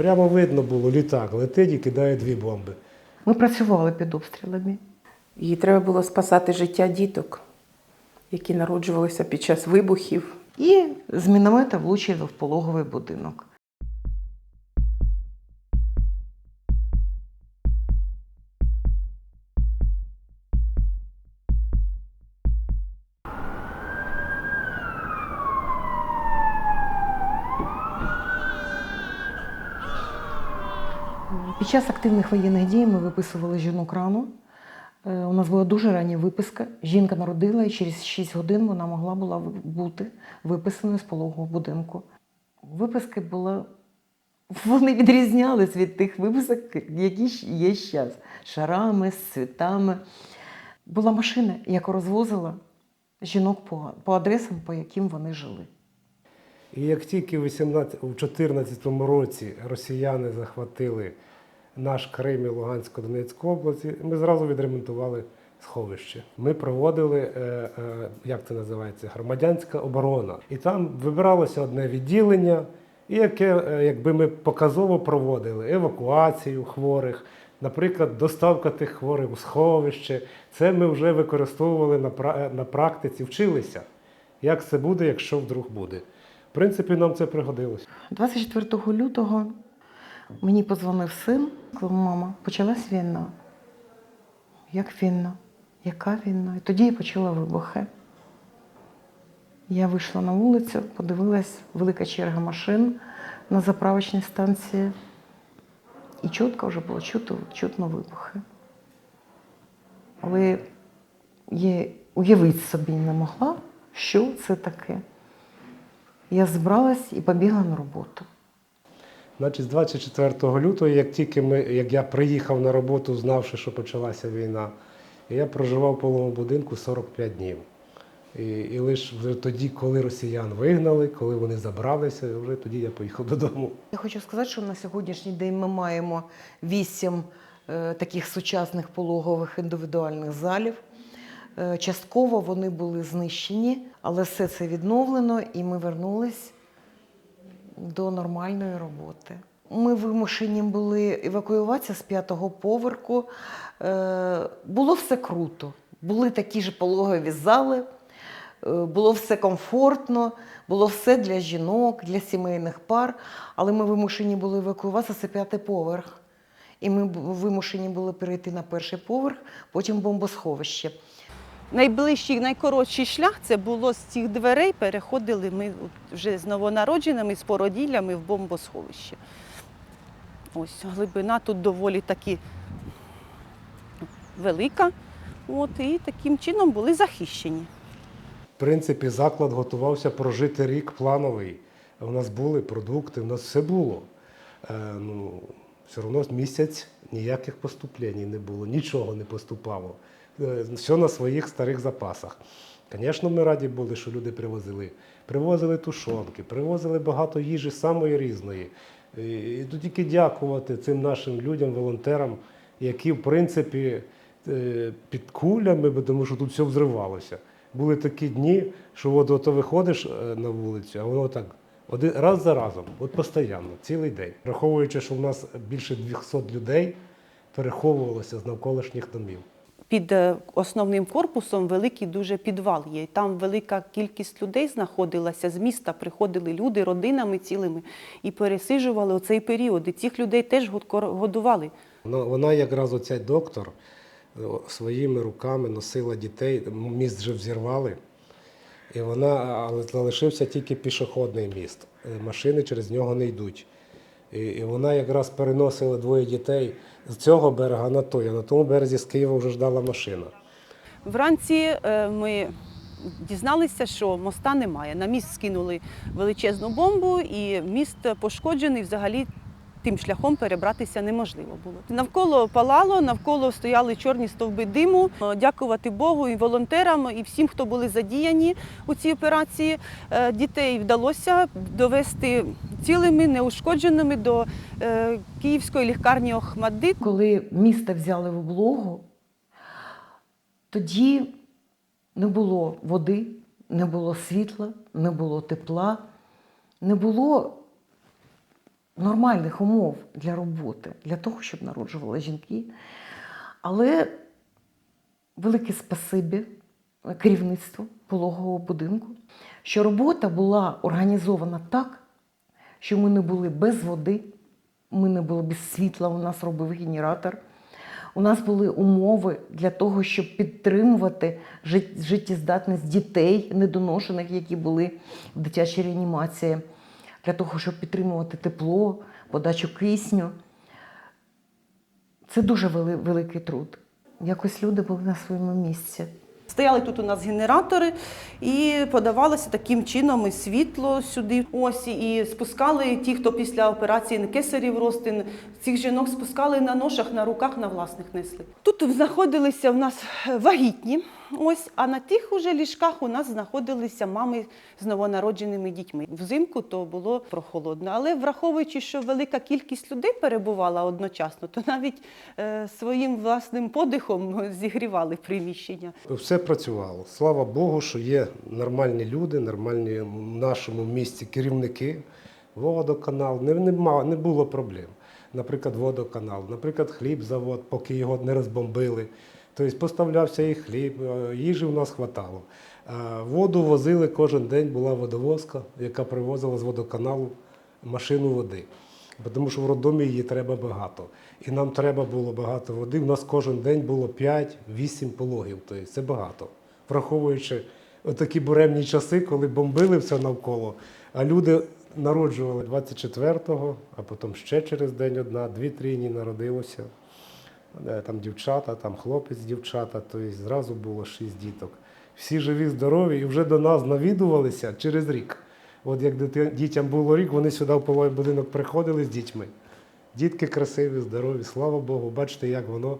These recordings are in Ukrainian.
Прямо видно було, літак летить і кидає дві бомби. Ми працювали під обстрілами. Їй треба було спасати життя діток, які народжувалися під час вибухів. І з міномета влучили в пологовий будинок. Під час активних воєнних дій ми виписували жінок рано. Е, У нас була дуже рання виписка. Жінка народила, і через 6 годин вона могла була бути виписаною з пологового будинку. Виписки були. Вони відрізнялись від тих виписок, які є зараз. Шарами, з цвітами. Була машина, яка розвозила жінок по, по адресам, по яким вони жили. І як тільки в 18, у 2014 році росіяни захватили наш Крим і Луганську Донецьку області, ми зразу відремонтували сховище. Ми проводили, е, е, як це називається, громадянська оборона. І там вибиралося одне відділення, яке, е, якби ми показово проводили евакуацію хворих, наприклад, доставка тих хворих у сховище. Це ми вже використовували на, пра- на практиці, вчилися. Як це буде, якщо вдруг буде. В принципі, нам це пригодилось. 24 лютого мені подзвонив син, сказав, мама, почалась війна. Як війна? Яка війна? І тоді я почула вибухи. Я вийшла на вулицю, подивилась, велика черга машин на заправочній станції. І чітко вже було чутно, чутно вибухи. Але я уявити собі не могла, що це таке. Я збралась і побігла на роботу. Значить, з 24 лютого, як тільки ми, як я приїхав на роботу, знавши, що почалася війна, я проживав в половому будинку 45 днів. І, і лише вже тоді, коли росіян вигнали, коли вони забралися, вже тоді я поїхав додому. Я хочу сказати, що на сьогоднішній день ми маємо вісім е, таких сучасних пологових індивідуальних залів. Е, частково вони були знищені, але все це відновлено, і ми вернулись до нормальної роботи. Ми вимушені були евакуюватися з п'ятого поверху. Е, було все круто. Були такі ж пологові зали, е, було все комфортно, було все для жінок, для сімейних пар, але ми вимушені були евакуюватися це п'ятий поверх. І ми вимушені були перейти на перший поверх, потім бомбосховище. Найближчий, найкоротший шлях це було з цих дверей. Переходили ми вже з новонародженими, з породіллями в бомбосховище. Ось глибина тут доволі таки велика. От, і таким чином були захищені. В принципі, заклад готувався прожити рік плановий. У нас були продукти, у нас все було. Е, ну, все одно місяць ніяких поступлень не було, нічого не поступало. Е, все на своїх старих запасах. Звісно, ми раді були, що люди привозили. Привозили тушонки, привозили багато їжі самої різної. І, тут тільки дякувати цим нашим людям, волонтерам, які, в принципі, е, під кулями, тому що тут все взривалося. Були такі дні, що от, ото виходиш е, на вулицю, а воно так один раз за разом, от постійно, цілий день. Враховуючи, що в нас більше 200 людей переховувалося з навколишніх домів. Під е, основним корпусом великий дуже підвал є. Там велика кількість людей знаходилася. З міста приходили люди родинами цілими і пересиджували оцей період. І цих людей теж год- годували. Вона, вона якраз оця доктор е, своїми руками носила дітей, міст вже взірвали. І вона, але залишився тільки пішохідний міст. Е, Машини через нього не йдуть. І, і вона якраз переносила двоє дітей з цього берега на той, а на тому березі з Києва вже ждала машина. Вранці е, ми дізналися, що моста немає. На міст скинули величезну бомбу, і міст пошкоджений. Взагалі тим шляхом перебратися неможливо було. Навколо палало, навколо стояли чорні стовби диму. Е, Дякувати Богу і волонтерам, і всім, хто були задіяні у цій операції. Е, Дітей вдалося довести цілими, неушкодженими до е, київської лікарні Охмадит. Коли місто взяли в облогу, тоді не було води, не було світла, не було тепла, не було нормальних умов для роботи, для того, щоб народжували жінки. Але велике спасибі керівництву пологового будинку, що робота була організована так, що ми не були без води, ми не були без світла, у нас робив генератор. У нас були умови для того, щоб підтримувати життєздатність дітей недоношених, які були в дитячій реанімації, для того, щоб підтримувати тепло, подачу кисню. Це дуже великий труд. Якось люди були на своєму місці. Стояли тут у нас генератори і подавалося таким чином і світло сюди. Ось і спускали ті, хто після операції кесарів ростин, цих жінок спускали на ношах, на руках, на власних несли. Тут знаходилися в нас вагітні. Ось, а на тих уже ліжках у нас знаходилися мами з новонародженими дітьми. Взимку то було прохолодно, але враховуючи, що велика кількість людей перебувала одночасно, то навіть е, своїм власним подихом зігрівали приміщення. Все працювало. Слава Богу, що є нормальні люди, нормальні в нашому місті керівники. Водоканал, не, нема, не було проблем. Наприклад, водоканал, наприклад, хлібзавод, поки його не розбомбили. Тобто поставлявся і хліб, е, їжі в нас хватало. Е, Воду возили кожен день, була водовозка, яка привозила з водоканалу машину води. Тому що в роддомі її треба багато. І нам треба було багато води. У нас кожен день було 5-8 пологів. Тобто це багато. Враховуючи такі буремні часи, коли бомбили все навколо, а люди народжували 24-го, а потім ще через день одна, дві трійні народилося. Е, Там дівчата, там хлопець, дівчата, тобто зразу було шість діток. Всі живі, здорові, і вже до нас навідувалися через рік. От як дітям було рік, вони сюди в пологовий будинок приходили з дітьми. Дітки красиві, здорові, слава Богу. Бачите, як воно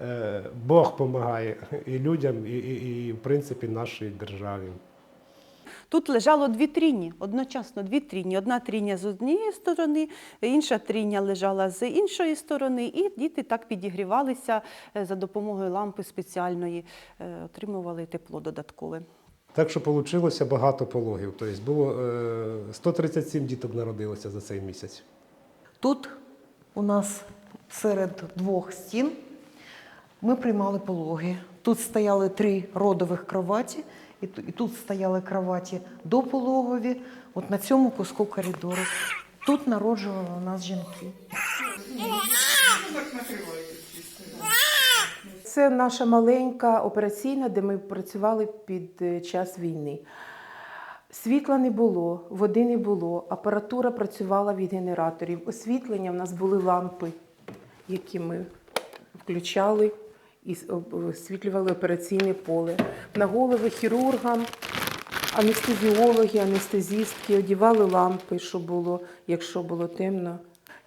е, Бог допомагає і людям, і, і, і в принципі нашій державі. Тут лежало дві тріні, одночасно дві тріні. Одна тріня з однієї сторони, інша тріня лежала з іншої сторони, і діти так підігрівалися е, за допомогою лампи спеціальної, е, отримували тепло додаткове. Так що вийшло багато пологів. Тобто було е, 137 діток народилося за цей місяць. Тут у нас серед двох стін ми приймали пологи. Тут стояли три родових кроваті, і тут стояли кроваті допологові, от на цьому куску коридору. Тут народжували у нас жінки. Це наша маленька операційна, де ми працювали під е, час війни. Світла не було, води не було, апаратура працювала від генераторів. Освітлення в нас були лампи, які ми включали і освітлювали операційне поле. На голови хірургам, анестезіологи, анестезістки одівали лампи, щоб було, якщо було темно.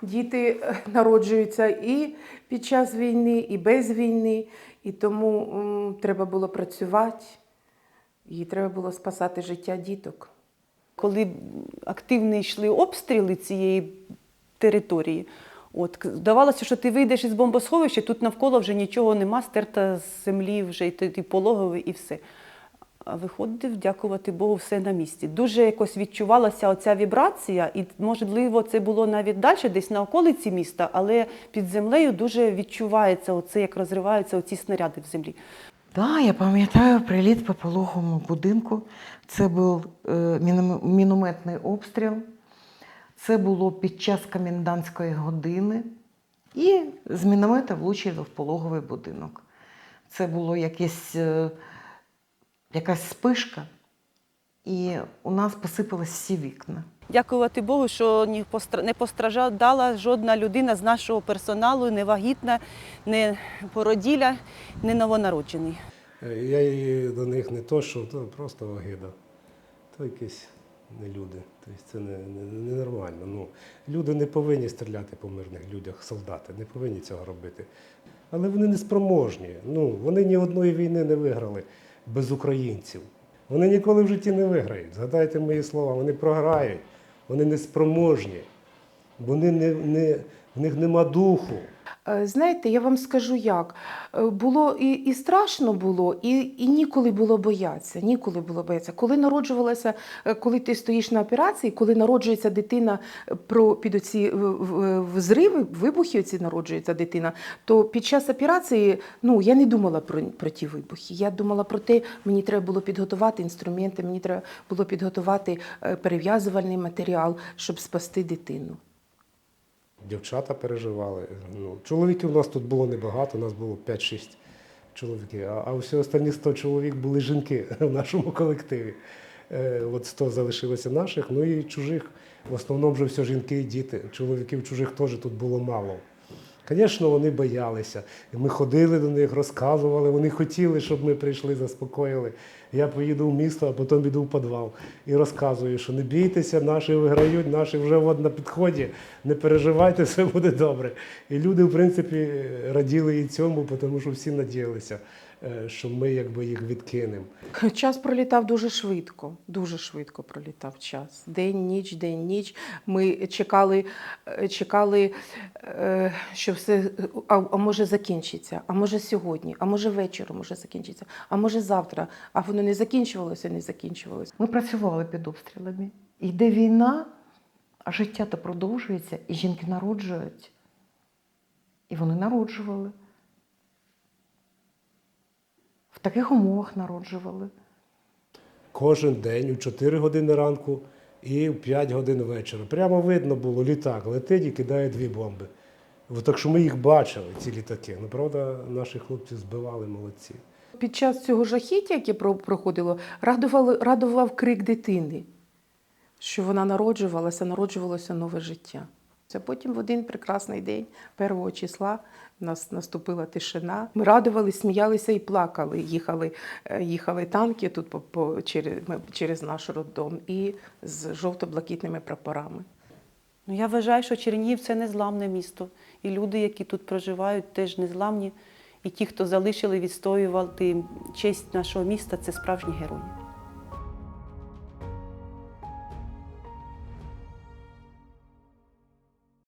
Діти е, народжуються і під час війни, і без війни, і тому м, треба було працювати, і треба було спасати життя діток. Коли активні йшли обстріли цієї території, от, здавалося, що ти вийдеш із бомбосховища, тут навколо вже нічого нема, стерта з землі вже і, ти- пологовий, і все. А виходив, дякувати Богу, все на місці. Дуже якось відчувалася оця вібрація, і можливо, це було навіть далі, десь на околиці міста, але під землею дуже відчувається оце, як розриваються оці снаряди в землі. Так, я пам'ятаю приліт по пологовому будинку. Це був е, мінометний обстріл. Це було під час комендантської години. І з міномета влучили в пологовий будинок. Це було якесь, е, якась спишка, і у нас посипались всі вікна. Дякувати Богу, що не постраждала жодна людина з нашого персоналу, не вагітна, не породіля, не новонароджений. Е, Я і до них не то, що то просто огида. То якісь не люди. Тобто це не, не. Ну, люди не повинні стріляти по мирних людях, солдати, не повинні цього робити. Але вони не спроможні. Ну, вони ні одної війни не виграли без українців. Вони ніколи в житті не виграють. Згадайте мої слова, вони програють, вони не спроможні. Вони не, не, в них нема духу. Е, Знаєте, я вам скажу як. Е, Було і, і страшно було, і, і ніколи було боятися. Ніколи було боятися. Коли народжувалася, е, коли ти стоїш на операції, коли народжується дитина про під оці взриви, вибухи оці народжується дитина, то під час операції ну, я не думала про, про ті вибухи. Я думала про те, мені треба було підготувати інструменти, мені треба було підготувати перев'язувальний матеріал, щоб спасти дитину. Дівчата переживали. Ну, чоловіків у нас тут було небагато, у нас було 5-6 чоловіків, а, а всі останні 100 чоловік були жінки в нашому колективі. Е, от 100 залишилося наших, ну і чужих. В основному вже все жінки і діти. Чоловіків чужих теж тут було мало. Звісно, вони боялися. І ми ходили до них, розказували. Вони хотіли, щоб ми прийшли, заспокоїли. Я поїду в місто, а потім піду в підвал і розказую, що не бійтеся, наші виграють, наші вже от на підході. Не переживайте, все буде добре. І люди, в принципі, раділи і цьому, тому що всі надіялися, що ми якби їх відкинемо. Час пролітав дуже швидко, дуже швидко пролітав час. День, ніч, день, ніч. Ми чекали, е, чекали, е, що все, а, а може закінчиться, а може сьогодні, а може вечором може закінчиться, а може завтра. А воно не закінчувалося, не закінчувалося. Ми працювали під обстрілами. Йде війна, а життя то продовжується, і жінки народжують. І вони народжували. В таких умовах народжували. Кожен день у 4 години ранку і в 5 годин вечора. Прямо видно було, літак летить і кидає дві бомби. Так що ми їх бачили, ці літаки. Ну, правда, наші хлопці збивали молодці. Під час цього жахіття, яке проходило, радував, радував крик дитини, що вона народжувалася, народжувалося нове життя. Потім в один прекрасний день, 1 числа, в нас наступила тишина. Ми радувалися, сміялися і плакали. Їхали, е, їхали танки тут по, по, через, через наш роддом і з жовто-блакитними прапорами. Ну, я вважаю, що Чернігів це незламне місто. І люди, які тут проживають, теж незламні. І ті, хто залишили відстоювати честь нашого міста, це справжні герої.